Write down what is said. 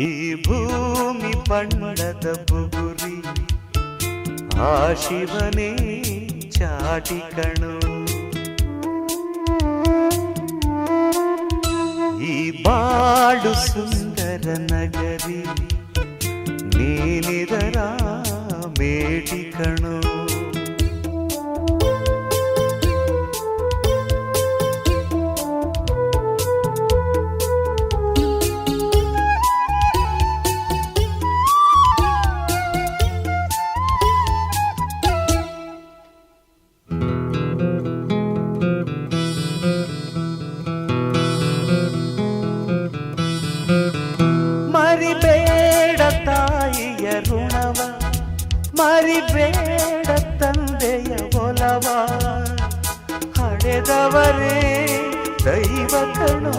ಈ ಭೂಮಿ ಬಣ್ಣದ ಬುಗುರಿ ಆ ಶಿವನೇ ಚಾಟಿ ಕಣು ಈ ಬಾಳು ಸುಂದರ ನಗರಿ ನೀನಿದರ ಮೇಟಿ ಮರಿಬೇಡ ತಂದೆಯ ಒಲವ. ಹಡೆದವರೇ ದೈವ ಕಣೋ.